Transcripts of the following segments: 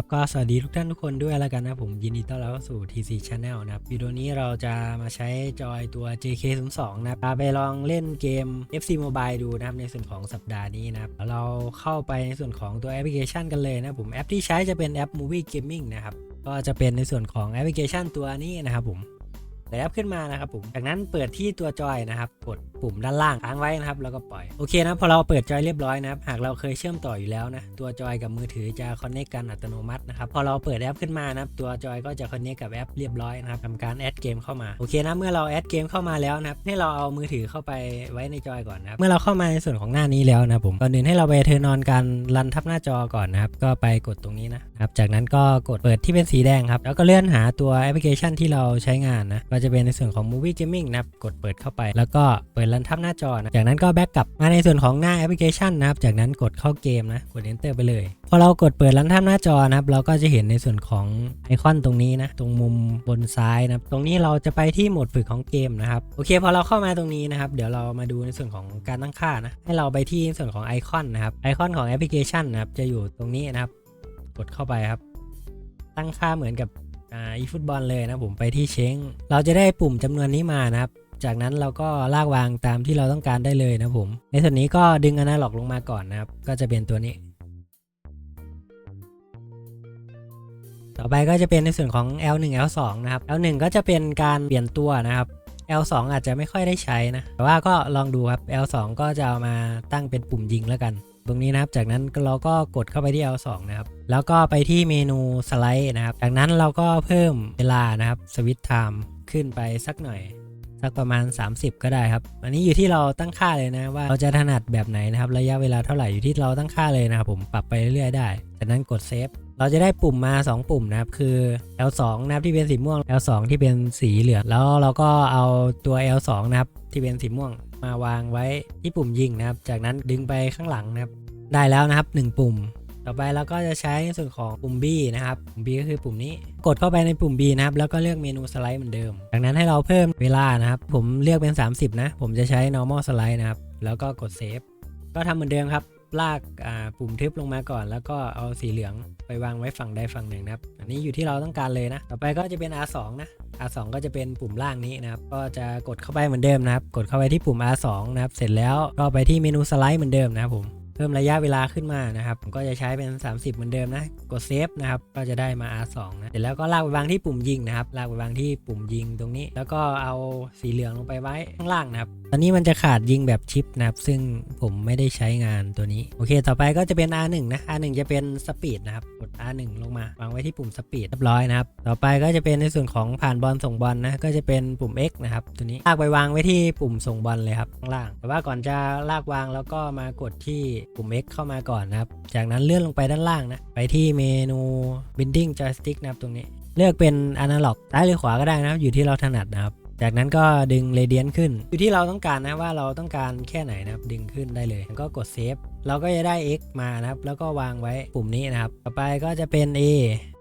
ครับก็สวัสดีทุกท่านทุกคนด้วยแล้วกันนะผมยินดีต้อนรับสู่ TC Channel นะครับวิดีโอนี้เราจะมาใช้จอยตัว JK02 นะครับไปลองเล่นเกม FC Mobile ดูนะครับในส่วนของสัปดาห์นี้นะครับเราเข้าไปในส่วนของตัวแอปพลิเคชันกันเลยนะผมแอปที่ใช้จะเป็นแอป Movie Gaming นะครับก็จะเป็นในส่วนของแอปพลิเคชันตัวนี้นะครับผม แต่แอปขึ้นมานะครับผมจากนั้นเปิดที่ตัวจอยนะครับกดปุ่มด้านล่างค้างไว้นะครับแล้วก็ปล่อยโอเคนะพอเราเปิดจอยเรียบร้อยนะครับหากเราเคยเชื่อมต่ออยู่แล้วนะตัวจอยกับมือถือจะคอนเน c กกันอัตโนมัตินะครับพอเราเปิดแอปขึ้นมานะครับตัวจอยก็จะคอนเน c กกับแอปเรียบร้อยนะครับทำการแอดเกมเข้ามาโอเคนะเมื่อเราแอดเกมเข้ามาแล้วนะครับให้เราเอามือถือเข้าไปไว้ในจอยก่อนนะครับเมื่อเราเข้ามาในส่วนของหน้านี้แล้วนะผมก่อนอื่นให้เราไปเทอร์นอนการรันทับหน้าจอก่อนนะครับก็ไปกดตรงนี้นะครับจากนั้นก็กดเปิดที่เป็นสีแดงครับแล้วก็เลื่อนหาตัวแอปพลิเคชันที่เราใช้งานนะก็จะเป็นในส่วนของ Movie Gaming นะครับกดเปิดเข้าไป แล้วก็เปิดรันทับหน้าจอนะจากนั้นก็แบ็กกลับมาในส่วนของหน้าแอปพลิเคชันนะครับจากนั้นกดเข้าเกมนะกด Enter ไปเลยพอเรากดเปิดรันทับหน้าจอนะครับเราก็จะเห็นในส่วนของไอคอนตรงนี้นะตรงมุมบนซ้ายนะครับตรงนี้เราจะไปที่โหมดฝึกของเกมนะครับโอเคพอเราเข้ามาตรงนี้นะครับเดี๋ยวเรามาดูในส่วนของการตั้งค่านะให้เราไปที่ส่วนของไอคอนนะครับไอคอนของแอปพลิเคชันนะครับจะอยู่ตรงนี้นะครับ กดเข้าไปครับ ตั้งค่าเหมือนกับ อ่าอีฟุตบอลเลยนะผมไปที่เช้ง เราจะได้ปุ่มจำนวนนี้มานะครับ จากนั้นเราก็ลากวางตามที่เราต้องการได้เลยนะผม ในส่วนนี้ก็ดึงอนาล็อกลงมาก่อนนะครับ ก็จะเป็นตัวนี้ ต่อไปก็จะเป็นในส่วนของ L1 L2 นะครับ L1 ก็จะเป็นการเปลี่ยนตัวนะครับ L2 อาจจะไม่ค่อยได้ใช้นะ แต่ว่าก็ลองดูครับ L2 ก็จะเอามาตั้งเป็นปุ่มยิงแล้วกัน ตรงนี้นะครับ จากนั้นเราก็กดเข้าไปที่ L2 นะครับ แล้วก็ไปที่เมนูสไลด์นะครับ จากนั้นเราก็เพิ่มเวลานะครับสวิตช์ไทม์ขึ้นไปสักหน่อยสักประมาณ 30 ก็ได้ครับ อันนี้อยู่ที่เราตั้งค่าเลยนะว่าเราจะถนัดแบบไหนนะครับ ระยะเวลาเท่าไหร่อยู่ที่เราตั้งค่าเลยนะครับผมปรับไปเรื่อยๆได้ จากนั้นกดเซฟ เราจะได้ปุ่มมา 2 ปุ่มนะครับ คือ L2 นะครับที่เป็นสีม่วง L2 ที่เป็นสีเหลือง แล้วเราก็เอาตัว L2 นะครับที่เป็นสีม่วงมาวางไว้ที่ปุ่มยิงนะครับ จากนั้นดึงไปข้างหลังนะครับ ได้แล้วนะครับ 1 ปุ่ม ต่อไปเราก็จะใช้ส่วนของปุ่ม B นะครับ ปุ่ม B ก็คือปุ่มนี้ กดเข้าไปในปุ่ม B นะครับ แล้วก็เลือกเมนูสไลด์เหมือนเดิม จากนั้นให้เราเพิ่มเวลานะครับ ผมเลือกเป็น 30 นะ ผมจะใช้ normal slide นะครับ แล้วก็กดเซฟก็ทำเหมือนเดิมครับ ลากปุ่มทึบลงมาก่อน แล้วก็เอาสีเหลืองไปวางไว้ฝั่งใดฝั่งหนึ่งนะครับ อันนี้อยู่ที่เราต้องการเลยนะ ต่อไปก็จะเป็น R2 นะ R2 ก็จะเป็นปุ่มล่างนี้นะครับ ก็จะกดเข้าไปเหมือนเดิมนะครับ กดเข้าไปที่ปุ่ม R2 นะครับ เสร็จแล้วก็ไปที่เมนูสไลด์เหมือนเดิมนะครับผม พิ่มระยะเวลาขึ้นมานะครับผมก็จะใช้เป็น 30 เหมือนเดิมนะ กดเซฟนะครับก็จะได้มา R2 นะเสร็จแล้วก็ลากไปวางที่ปุ่มยิงนะครับลากไปวางที่ปุ่มยิงตรงนี้ แล้วก็เอาสีเหลืองลงไปไว้ข้างล่างนะครับตอนนี้มันจะขาดยิงแบบชิปนะครับ ซึ่งผมไม่ได้ใช้งานตัวนี้ โอเค ต่อไปก็จะเป็น R1 นะ R1 จะเป็นสปีดนะครับ กด R1 ลงมาวางไว้ที่ปุ่มสปีดเรียบร้อยนะครับ ต่อไปก็จะเป็นในส่วนของผ่านบอลส่งบอลนะ ก็จะเป็นปุ่ม X นะครับ ตัวนี้ลากไปวางไว้ที่ปุ่มส่งบอลเลยครับข้างล่าง แต่ว่าก่อนจะลากวางแล้วก็มากดที่ปุ่ม X เข้ามาก่อนนะครับ จากนั้นเลื่อนลงไปด้านล่างนะ ไปที่เมนู binding joystick นะครับตรงนี้ เลือกเป็นอนาล็อกซ้ายหรือขวาก็ได้นะครับ อยู่ที่เราถนัดนะครับ จากนั้นก็ดึงเรเดียนขึ้น อยู่ที่เราต้องการนะว่าเราต้องการแค่ไหนนะครับ ดึงขึ้นได้เลยแล้วก็กดเซฟ เราก็จะได้ X มานะครับ แล้วก็วางไว้ปุ่มนี้นะครับ ต่อไปก็จะเป็น A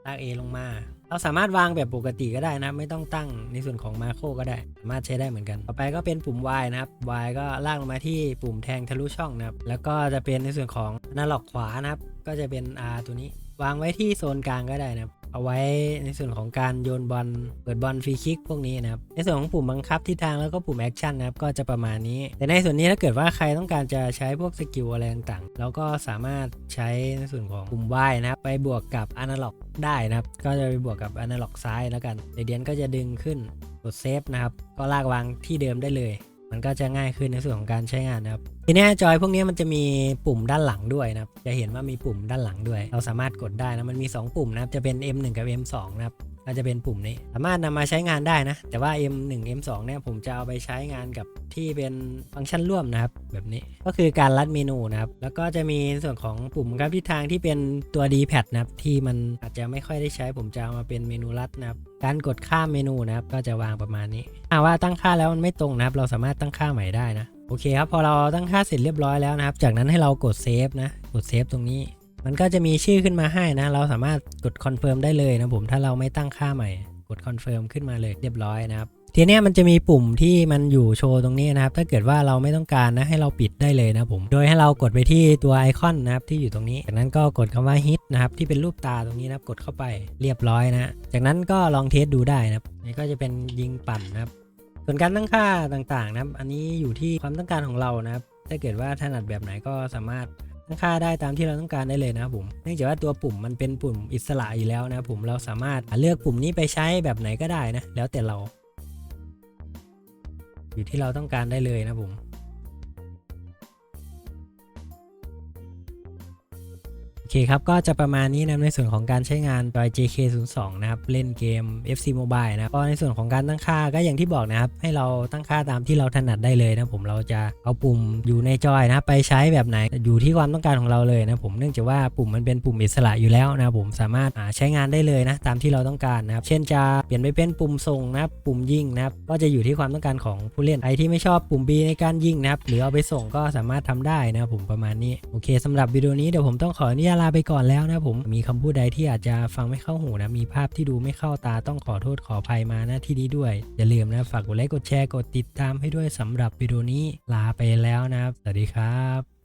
ลาก A ลงมา เราสามารถวางแบบปกติก็ได้นะ ไม่ต้องตั้งในส่วนของมาโครก็ได้ สามารถใช้ได้เหมือนกัน ต่อไปก็เป็นปุ่ม Y นะครับ Y ก็ลากลงมาที่ปุ่มแทงทะลุช่องนะครับ แล้วก็จะเป็นในส่วนของหนาล็อกขวานะครับ ก็จะเป็น R ตัวนี้ วางไว้ที่โซนกลางก็ได้นะครับ เอาไว้ในส่วนของการโยนบอลเปิดบอลฟรีคิกพวกนี้นะครับ ในส่วนของปุ่มบังคับทิศทางแล้วก็ปุ่มแอคชั่นนะครับก็จะประมาณนี้ แต่ในส่วนนี้ถ้าเกิดว่าใครต้องการจะใช้พวกสกิลอะไรต่างๆเราก็สามารถใช้ในส่วนของปุ่ม Y นะครับไปบวกกับอนาล็อกได้นะครับ ก็จะไปบวกกับอนาล็อกซ้ายแล้วกันเดียนก็จะดึงขึ้นกดเซฟนะครับ ก็ลากวางที่เดิมได้เลย มันก็จะง่ายขึ้นในส่วนของการใช้งานนะครับทีนี้จอยพวกนี้มันจะมีปุ่มด้านหลังด้วยนะครับจะเห็นว่ามีปุ่มด้านหลังด้วย เราสามารถกดได้นะมันมี 2 ปุ่มนะครับจะเป็น M1 กับ M2 นะครับ ก็จะเป็นปุ่มนี้ สามารถนำมาใช้งานได้นะ แต่ว่า M1 M2 เนี่ยผมจะเอาไปใช้งานกับที่เป็นฟังก์ชันร่วมนะครับ แบบนี้ก็คือการลัดเมนูนะครับ แล้วก็จะมีส่วนของปุ่มครับทิศทางที่เป็นตัว D-pad นะครับที่มันอาจจะไม่ค่อยได้ใช้ ผมจะเอามาเป็นเมนูลัดนะครับการกดข้ามเมนูนะครับ ก็จะวางประมาณนี้ถ้าว่าตั้งค่าแล้วมันไม่ตรงนะครับ เราสามารถตั้งค่าใหม่ได้นะโอเคครับพอเราตั้งค่าเสร็จเรียบร้อยแล้วนะครับ จากนั้นให้เรากดเซฟนะกดเซฟตรงนี้ มันก็จะมีชื่อขึ้นมาให้นะ เราสามารถกดคอนเฟิร์มได้เลยนะผมถ้าเราไม่ตั้งค่าใหม่ กดคอนเฟิร์มขึ้นมาเลยเรียบร้อยนะครับทีนี้มันจะมีปุ่มที่มันอยู่โชว์ตรงนี้นะครับ ถ้าเกิดว่าเราไม่ต้องการนะให้เราปิดได้เลยนะผม โดยให้เรากดไปที่ตัวไอคอนนะครับที่อยู่ตรงนี้ จากนั้นก็กดคำว่า hit นะครับที่เป็นรูปตาตรงนี้นะครับกดเข้าไปเรียบร้อยนะ จากนั้นก็ลองเทสดูได้นะครับนี่ก็จะเป็นยิงปั่นนะครับ ส่วนการตั้งค่าต่างๆนะครับ อันนี้อยู่ที่ความต้องการของเรานะครับ ถ้าเกิดว่าถนัดแบบไหนก็สามารถ ตั้งค่าได้ตามที่เราต้องการได้เลยนะครับผมเนื่องจากว่าตัวปุ่มมันเป็นปุ่มอิสระอยู่แล้วนะครับผมเราสามารถเลือกปุ่มนี้ไปใช้แบบไหนก็ได้นะแล้วแต่เรา อยู่ที่เราต้องการได้เลยนะผม อเคครับก็จะประมาณนี้นะในส่วนของการใช้งานตัว JK02 นะครับเล่นเกม FC Mobile นะครับก็ในส่วนของการตั้งค่าก็อย่างที่บอกนะครับ ให้เราตั้งค่าตามที่เราถนัดได้เลยนะผมเราจะเอาปุ่มอยู่ในจอยนะครับไปใช้แบบไหนอยู่ที่ความต้องการของเราเลยนะผมเนื่องจากว่าปุ่มมันเป็นปุ่มอิสระอยู่แล้วนะผมสามารถใช้งานได้เลยนะตามที่เราต้องการนะครับเช่นจะเปลี่ยนไปเป็นปุ่มส่งนะครับปุ่มยิงนะครับก็จะอยู่ที่ความต้องการของผู้เล่นใครที่ไม่ชอบปุ่ม B ในการยิงนะครับหรือเอาไปส่งก็สามารถทำได้นะครับผมประมาณนี้โอเคสำหรับวิดีโอนี้เดี๋ยวผมต้องขออนุญาตลาไปก่อนแล้วนะผมมีคำพูดใดที่อาจจะฟังไม่เข้าหูนะมีภาพที่ดูไม่เข้าตาต้องขอโทษขออภัยมานะที่นี้ด้วย อย่าลืมนะฝากกดไลค์กดแชร์กดติดตามให้ด้วยสำหรับวิดีโอนี้ลาไปแล้วนะครับสวัสดีครับ